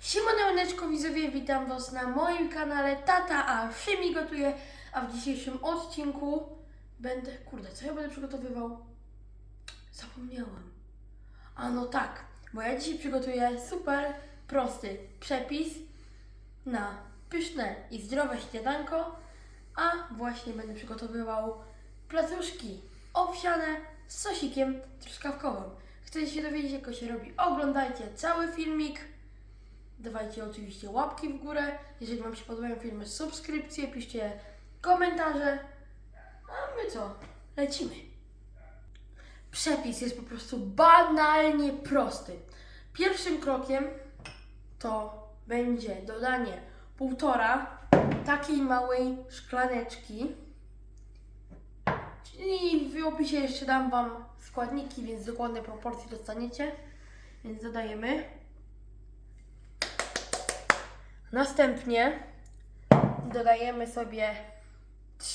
Siemaneczko widzowie, witam was na moim kanale Tata a Szymi gotuje, a w dzisiejszym odcinku będę, kurde, co ja będę przygotowywał? Zapomniałam. A no tak, bo ja dzisiaj przygotuję super prosty przepis na pyszne i zdrowe śniadanko, a właśnie będę przygotowywał placuszki owsiane z sosikiem truskawkowym. Chcecie się dowiedzieć, jak to się robi? Oglądajcie cały filmik. Dawajcie oczywiście łapki w górę. Jeżeli Wam się podobają filmy, subskrypcje, piszcie komentarze. A my co? Lecimy. Przepis jest po prostu banalnie prosty. Pierwszym krokiem to będzie dodanie półtora takiej małej szklaneczki. Czyli w opisie jeszcze dam Wam składniki, więc dokładne proporcje dostaniecie. Więc dodajemy. Następnie dodajemy sobie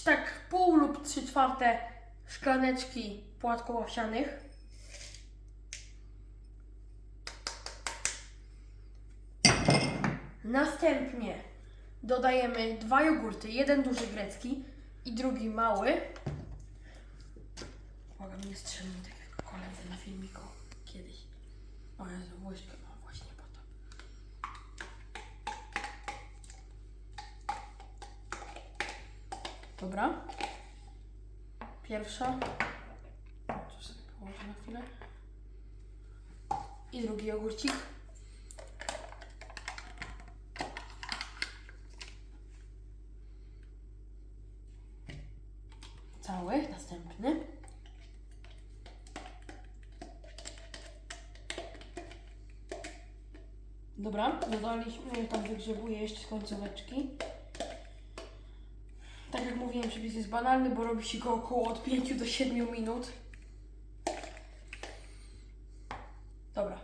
tak pół lub trzy czwarte szklaneczki płatków owsianych. Następnie dodajemy dwa jogurty, jeden duży grecki i drugi mały. Uwaga, mnie strzelmy tak jak koledzy na filmiku kiedyś. O Jezu, łyżkę mam właśnie po to. Dobra. Pierwsza. Tu sobie położę na chwilę. I drugi jogurcik. Cały, następny. Dobra, dodaliśmy, tam wygrzebuję jeszcze końcóweczki. Mówiłem, przepis jest banalny, bo robi się go około od 5 do 7 minut. Dobra.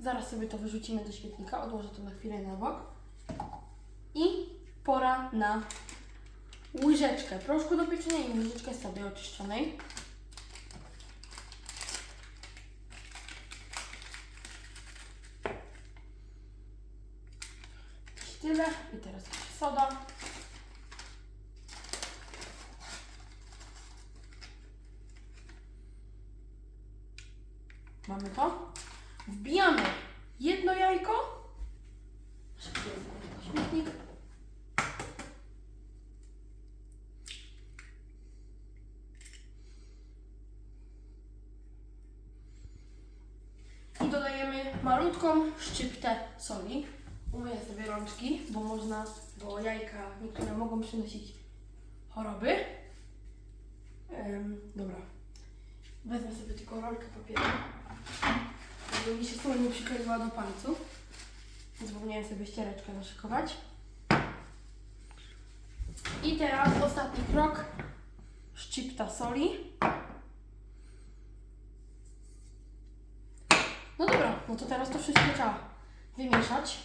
Zaraz sobie to wyrzucimy do świetnika, odłożę to na chwilę na bok. I pora na łyżeczkę proszku do pieczenia i łyżeczkę sobie oczyszczonej. Tyle. I teraz soda. Mamy to. Wbijamy jedno jajko. Śmietnik. I dodajemy malutką szczyptę soli. Umyję sobie rączki, bo można, bo jajka niektóre mogą przynosić choroby. Dobra. Wezmę sobie tylko rolkę papieru, żeby mi się sól nie przykleiła do palców. Zapomniałem sobie ściereczkę naszykować. I teraz ostatni krok. Szczypta soli. No dobra, no to teraz to wszystko trzeba wymieszać.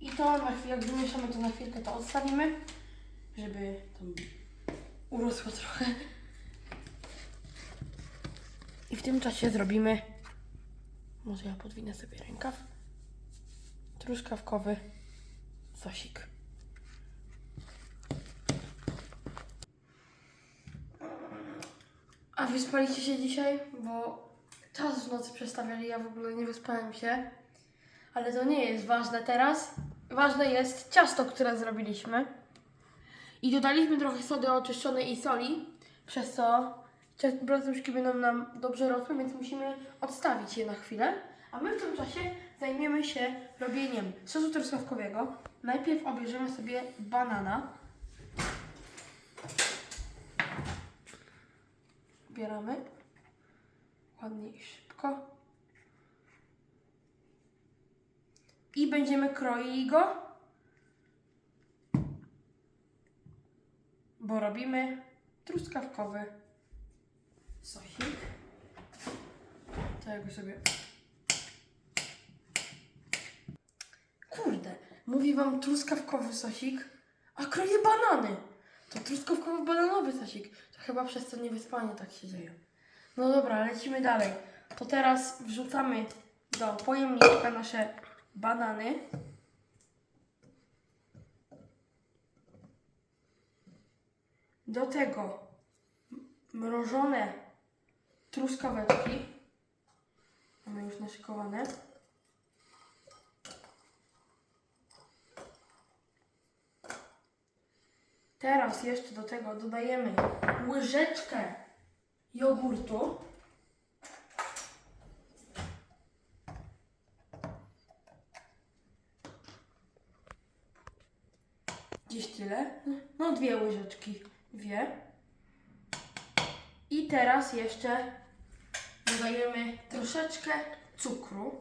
I to na chwilę, jak wymieszamy to na chwilkę, to odstawimy, żeby tam urosło trochę. I w tym czasie zrobimy, może ja podwinę sobie rękaw, truskawkowy sosik. A wyspaliście się dzisiaj? Bo czas w nocy przestawiali, ja w ogóle nie wyspałem się. Ale to nie jest ważne teraz. Ważne jest ciasto, które zrobiliśmy. I dodaliśmy trochę sody oczyszczonej i soli, przez co placuszki będą nam dobrze rosły, więc musimy odstawić je na chwilę. A my w tym czasie zajmiemy się robieniem sosu truskawkowego. Najpierw obierzemy sobie banana. Ubieramy ładnie i szybko. I będziemy kroili go, bo robimy truskawkowy sosik. To ja go sobie... Kurde, mówi wam truskawkowy sosik, a kroję banany. To truskawkowo-bananowy sosik. To chyba przez to niewyspanie tak się dzieje. No dobra, lecimy dalej. To teraz wrzucamy do pojemniczka nasze banany. Do tego mrożone truskaweczki. Mamy już naszykowane. Teraz jeszcze do tego dodajemy łyżeczkę jogurtu. Gdzieś tyle. No dwie łyżeczki. Dwie. I teraz jeszcze dodajemy troszeczkę cukru.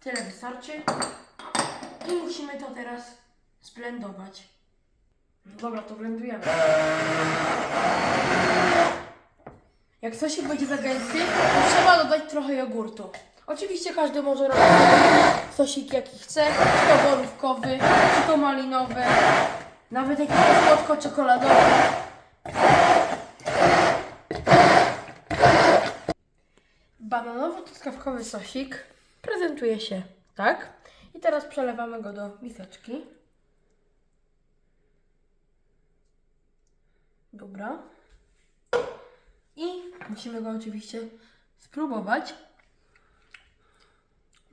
Tyle wystarczy. I musimy to teraz zblendować. No dobra, to blendujemy. Jak sosik będzie za gęsty, to trzeba dodać trochę jogurtu. Oczywiście każdy może robić sosik jaki chce, czy to borówkowy, czy to malinowy, nawet jakiś słodko-czekoladowy. Bananowo-truskawkowy sosik prezentuje się tak. I teraz przelewamy go do miseczki. Dobra. I musimy go oczywiście spróbować.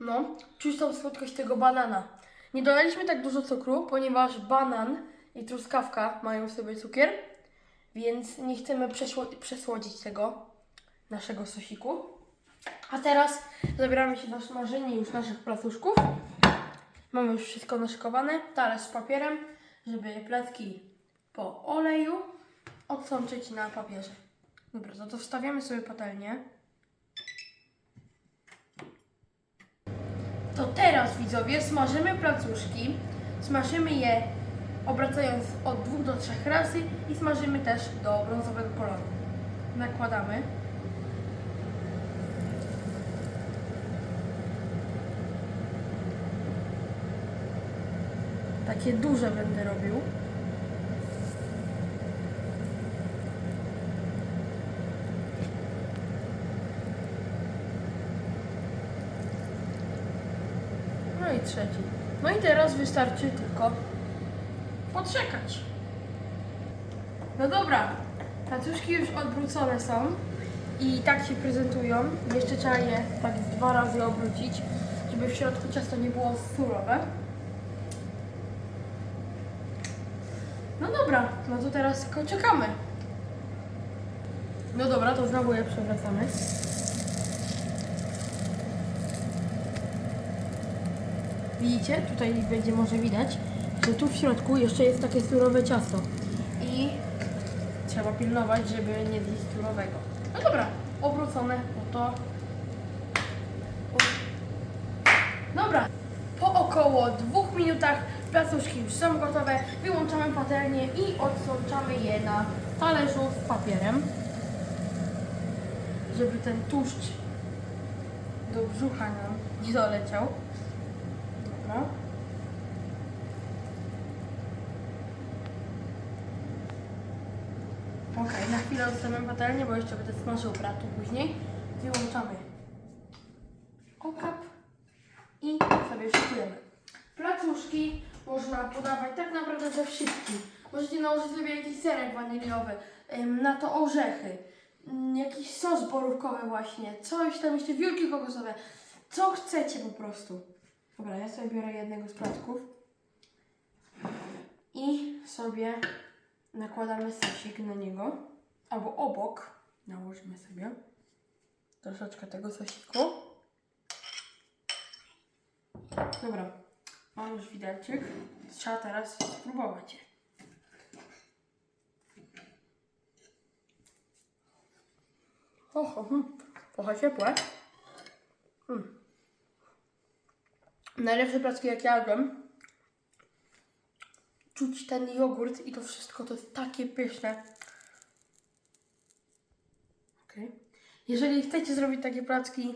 No, czuć tą słodkość tego banana. Nie dodaliśmy tak dużo cukru, ponieważ banan i truskawka mają w sobie cukier, więc nie chcemy przesło- przesłodzić tego naszego sosiku. A teraz zabieramy się do smażenia już naszych placuszków. Mamy już wszystko naszykowane. Talerz z papierem, żeby placki po oleju odsączyć na papierze. Dobra, no to wstawiamy sobie patelnię. To teraz widzowie smażymy placuszki. Smażymy je obracając od dwóch do trzech razy i smażymy też do brązowego koloru. Nakładamy. Takie duże będę robił. No i trzeci. No i teraz wystarczy tylko poczekać. No dobra, placuszki już odwrócone są i tak się prezentują. Jeszcze trzeba je tak dwa razy obrócić, żeby w środku ciasto nie było surowe. No dobra, no to teraz tylko czekamy. No dobra, to znowu je przewracamy. Widzicie? Tutaj będzie może widać, że tu w środku jeszcze jest takie surowe ciasto. I trzeba pilnować, żeby nie zjeść surowego. No dobra, obrócone, no to... Dobra, po około dwóch minutach placuszki już są gotowe. Patelnię i odsączamy je na talerzu z papierem, żeby ten tłuszcz do brzucha nam nie doleciał. Dobra. Ok, na chwilę odstawiam patelnię, bo jeszcze będę smażył bratu później. Wyłączamy okap i sobie szykujemy. Placuszki można podawać tak naprawdę ze wszystkim. Możecie nałożyć sobie jakiś serek waniliowy, na to orzechy, ym, jakiś sos borówkowy właśnie, coś tam jeszcze, wielkie kokosowe. Co chcecie po prostu. Dobra, ja sobie biorę jednego z placków i sobie nakładamy sosik na niego, albo obok nałożymy sobie troszeczkę tego sosiku. Dobra, mam już widelczyk, trzeba teraz spróbować. Oho, hm, trochę ciepłe. Hmm. Najlepsze placki jak jadłem. Czuć ten jogurt i to wszystko to jest takie pyszne. Okay. Jeżeli chcecie zrobić takie placki,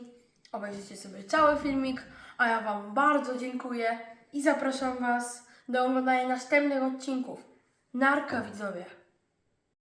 obejrzyjcie sobie cały filmik, a ja Wam bardzo dziękuję i zapraszam Was do oglądania następnych odcinków. Narka widzowie!